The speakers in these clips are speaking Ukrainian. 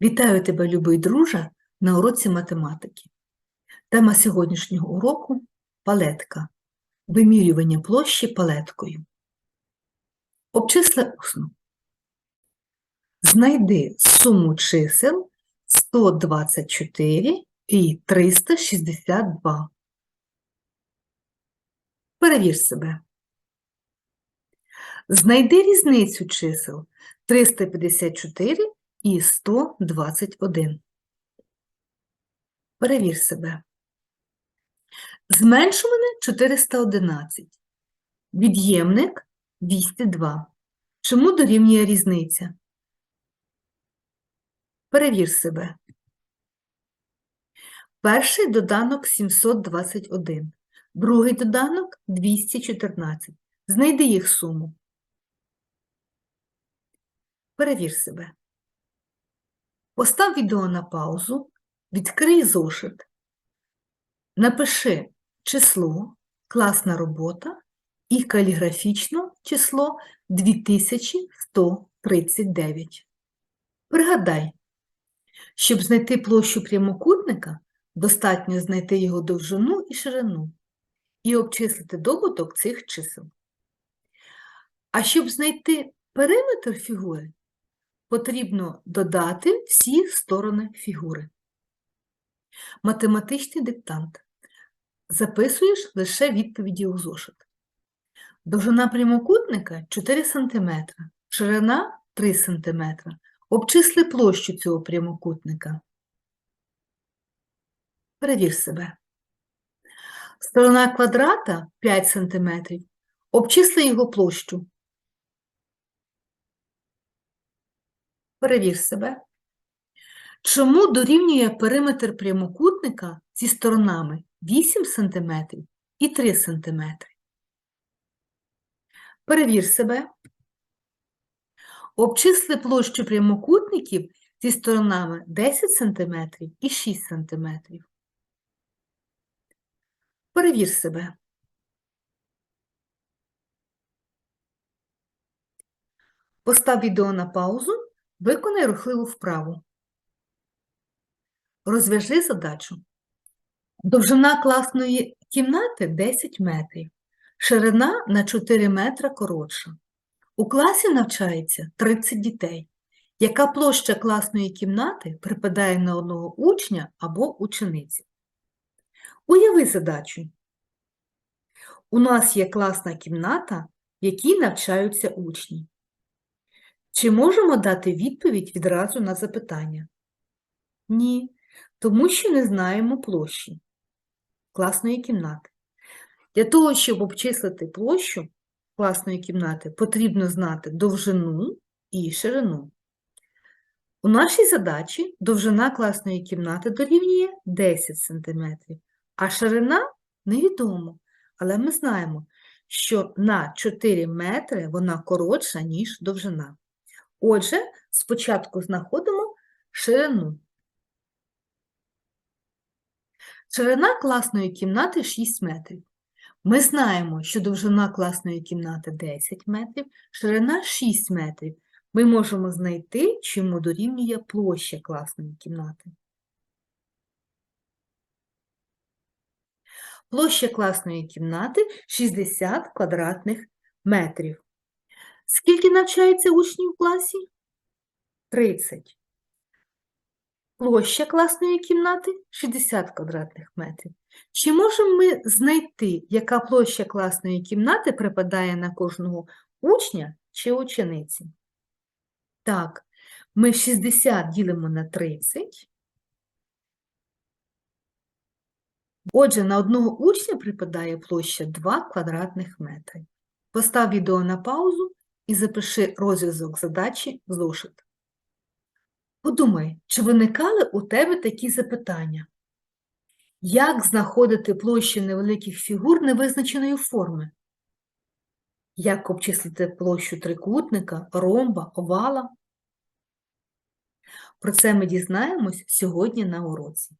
Вітаю тебе, любий друже, на уроці математики. Тема сьогоднішнього уроку палетка. Вимірювання площі палеткою. Обчисли усно. Знайди суму чисел 124 і 362. Перевір себе. Знайди різницю чисел 354 і 121. Перевір себе. Зменшуване 411. Від'ємник 202. Чому дорівнює різниця? Перевір себе. Перший доданок 721. Другий доданок 214. Знайди їх суму. Перевір себе. Постав відео на паузу, відкрий зошит, напиши число, класна робота і каліграфічно число 2139. Пригадай, щоб знайти площу прямокутника, достатньо знайти його довжину і ширину і обчислити добуток цих чисел. А щоб знайти периметр фігури, потрібно додати всі сторони фігури. Математичний диктант. Записуєш лише відповіді у зошит. Довжина прямокутника 4 см, ширина 3 см. Обчисли площу цього прямокутника. Перевір себе. Сторона квадрата 5 см. Обчисли його площу. Перевір себе. Чому дорівнює периметр прямокутника зі сторонами 8 см і 3 см? Перевір себе. Обчисли площу прямокутників зі сторонами 10 см і 6 см. Перевір себе. Постав відео на паузу Виконай рухливу вправу. Розв'яжи задачу. Довжина класної кімнати 10 метрів, ширина на 4 метра коротша. У класі навчається 30 дітей. Яка площа класної кімнати припадає на одного учня або учениці? Уяви задачу. У нас є класна кімната, в якій навчаються учні. Чи можемо дати відповідь відразу на запитання? Ні, тому що не знаємо площі класної кімнати. Для того, щоб обчислити площу класної кімнати, потрібно знати довжину і ширину. У нашій задачі довжина класної кімнати дорівнює 10 см, а ширина невідомо, але ми знаємо, що на 4 метри вона коротша, ніж довжина. Отже, спочатку знаходимо ширину. Ширина класної кімнати 6 метрів. Ми знаємо, що довжина класної кімнати 10 метрів, ширина 6 метрів. Ми можемо знайти, чому дорівнює площа класної кімнати. Площа класної кімнати 60 квадратних метрів. Скільки навчається учнів в класі? 30. Площа класної кімнати 60 квадратних метрів. Чи можемо ми знайти, яка площа класної кімнати припадає на кожного учня чи учениці? Так, ми 60 ділимо на 30. Отже, на одного учня припадає площа 2 квадратних метри. Постав відео на паузу і запиши розв'язок задачі в зошит. Подумай, чи виникали у тебе такі запитання? Як знаходити площі невеликих фігур невизначеної форми? Як обчислити площу трикутника, ромба, овала? Про це ми дізнаємось сьогодні на уроці.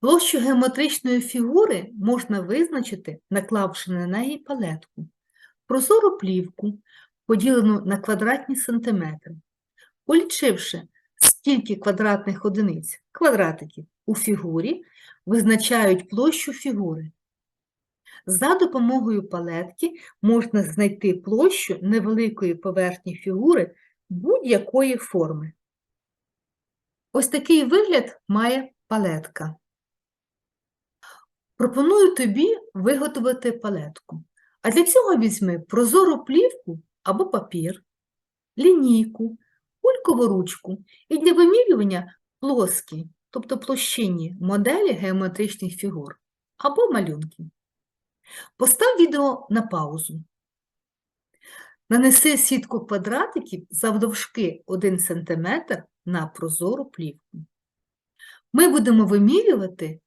Площу геометричної фігури можна визначити, наклавши на неї палетку, прозору плівку, поділену на квадратні сантиметри, полічивши скільки квадратних одиниць, квадратиків у фігурі, визначають площу фігури. За допомогою палетки можна знайти площу невеликої поверхні фігури будь-якої форми. Ось такий вигляд має палетка. Пропоную тобі виготовити палетку. А для цього візьми прозору плівку або папір, лінійку, кулькову ручку і для вимірювання плоскі, тобто площинні моделі геометричних фігур або малюнків. Постав відео на паузу. Нанеси сітку квадратиків завдовжки 1 см на прозору плівку. Ми будемо вимірювати,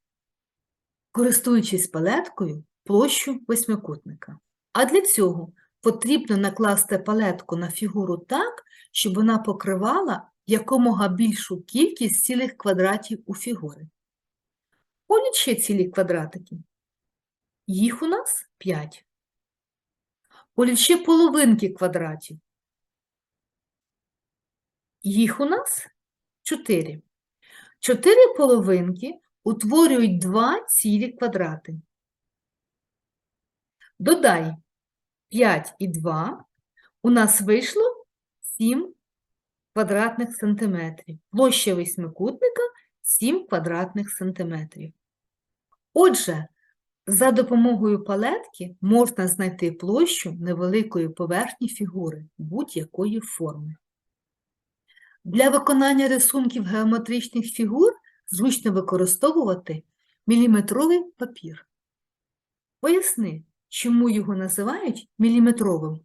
користуючись палеткою, площу восьмикутника. А для цього потрібно накласти палетку на фігуру так, щоб вона покривала якомога більшу кількість цілих квадратів у фігури. Полічи цілі квадратики. Їх у нас 5. Полічи половинки квадратів. Їх у нас 4. Чотири половинки утворюють два цілі квадрати. Додай 5 і 2. У нас вийшло 7 квадратних сантиметрів. Площа восьмикутника 7 квадратних сантиметрів. Отже, за допомогою палетки можна знайти площу невеликої поверхні фігури будь-якої форми. Для виконання рисунків геометричних фігур зручно використовувати міліметровий папір. Поясни, чому його називають міліметровим.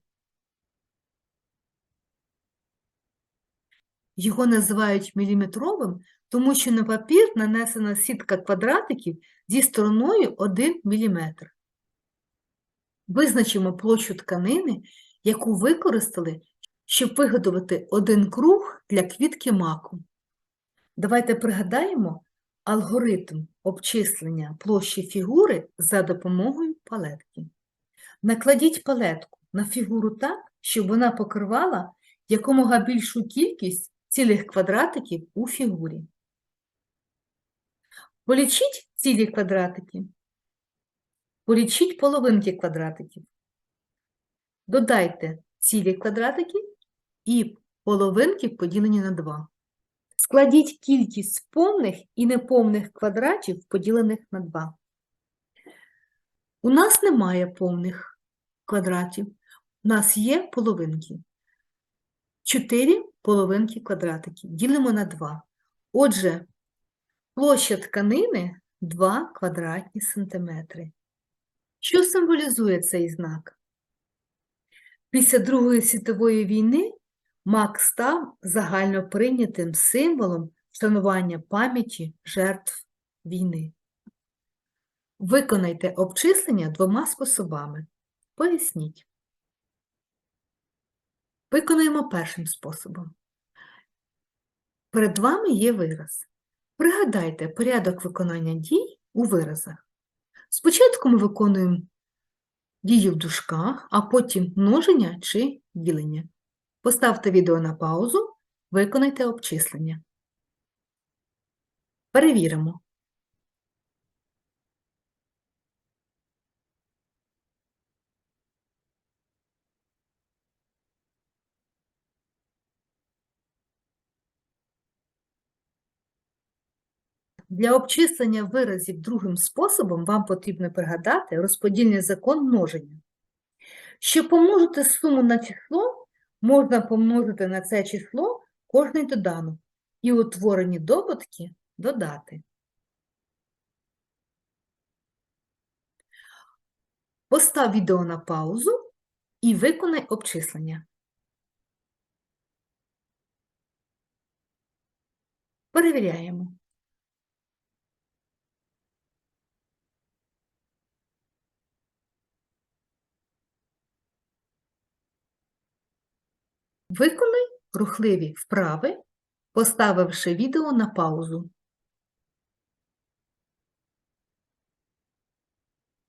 Його називають міліметровим, тому що на папір нанесена сітка квадратиків зі стороною 1 мм. Визначимо площу тканини, яку використали, щоб виготовити один круг для квітки маку. Давайте пригадаємо алгоритм обчислення площі фігури за допомогою палетки. Накладіть палетку на фігуру так, щоб вона покривала якомога більшу кількість цілих квадратиків у фігурі. Полічіть цілі квадратики. Полічіть половинки квадратиків. Додайте цілі квадратики і половинки поділені на 2. Складіть кількість повних і неповних квадратів, поділених на 2. У нас немає повних квадратів, у нас є половинки. 4 половинки квадратиків ділимо на 2. Отже, площа тканини 2 квадратні сантиметри. Що символізує цей знак? Після Другої світової війни мак став загальноприйнятим символом вшанування пам'яті жертв війни. Виконайте обчислення двома способами. Поясніть. Виконуємо першим способом. Перед вами є вираз. Пригадайте порядок виконання дій у виразах. Спочатку ми виконуємо дії в дужках, а потім множення чи ділення. Поставте відео на паузу, виконайте обчислення. Перевіримо. Для обчислення виразів другим способом вам потрібно пригадати розподільний закон множення. Щоб помножити суму на число, можна помножити на це число кожний доданок і утворені добутки додати. Постав відео на паузу і виконай обчислення. Перевіряємо. Виконай рухливі вправи, поставивши відео на паузу.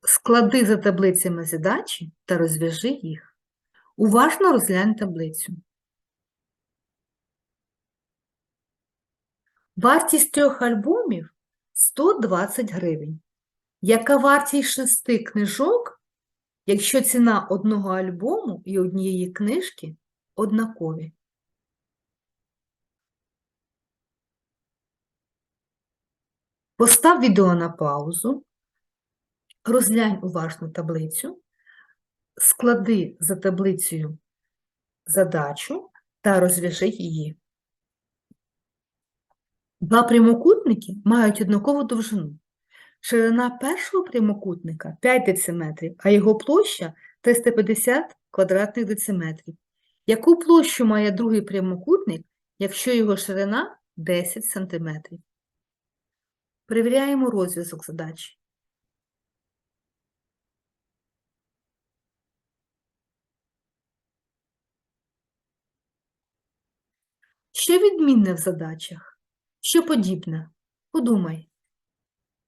Склади за таблицями задачі та розв'яжи їх. Уважно розглянь таблицю. Вартість трьох альбомів 120 гривень. Яка вартість шести книжок, якщо ціна одного альбому і однієї книжки однакові? Постав відео на паузу, розглянь уважно таблицю, склади за таблицею задачу та розв'яжи її. Два прямокутники мають однакову довжину. Ширина першого прямокутника 5 дециметрів, а його площа 350 квадратних дециметрів. Яку площу має другий прямокутник, якщо його ширина 10 сантиметрів? Перевіряємо розв'язок задачі. Що відмінне в задачах? Що подібне? Подумай.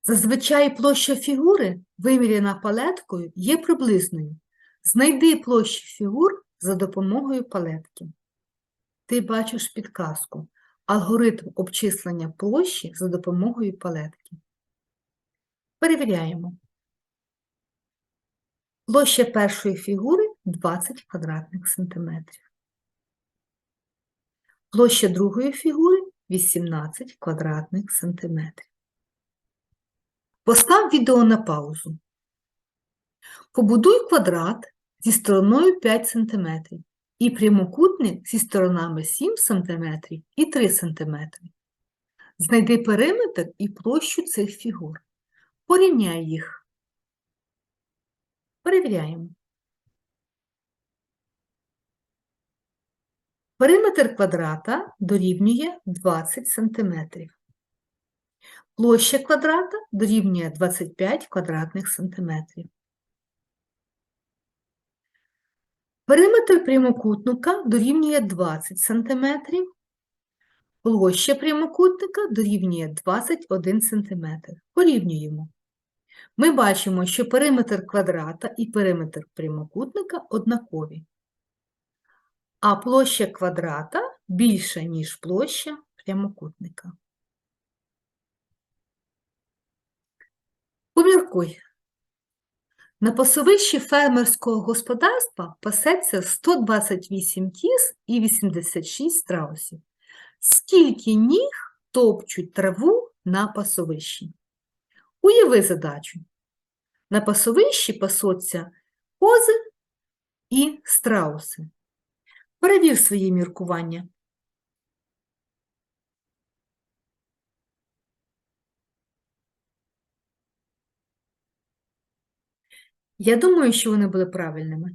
Зазвичай площа фігури, виміряна палеткою, є приблизною. Знайди площу фігур за допомогою палетки. Ти бачиш підказку. Алгоритм обчислення площі за допомогою палетки. Перевіряємо. Площа першої фігури 20 квадратних сантиметрів. Площа другої фігури 18 квадратних сантиметрів. Постав відео на паузу. Побудуй квадрат зі стороною 5 см і прямокутник зі сторонами 7 см і 3 см. Знайди периметр і площу цих фігур. Порівняй їх. Перевіряємо. Периметр квадрата дорівнює 20 см. Площа квадрата дорівнює 25 квадратних сантиметрів. Периметр прямокутника дорівнює 20 см. Площа прямокутника дорівнює 21 см. Порівнюємо. Ми бачимо, що периметр квадрата і периметр прямокутника однакові. А площа квадрата більша, ніж площа прямокутника. Поміркуй. На пасовищі фермерського господарства пасеться 128 кіз і 86 страусів. Скільки ніг топчуть траву на пасовищі? Уяви задачу. На пасовищі пасуться кози і страуси. Перевір свої міркування. Я думаю, що вони були правильними.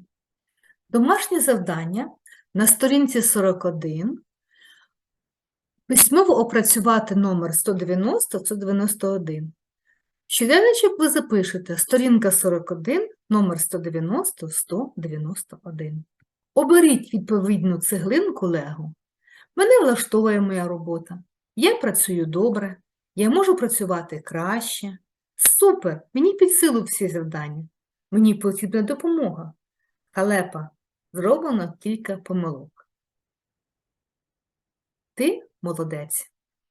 Домашнє завдання на сторінці 41 письмово опрацювати номер 190-191. Щоденничок ви запишете сторінка 41, номер 190-191. Оберіть відповідну цеглинку Лего. Мене влаштовує моя робота. Я працюю добре, я можу працювати краще. Супер! Мені під силу всі завдання. Мені потрібна допомога. Халепа, зроблено кілька помилок. Ти молодець.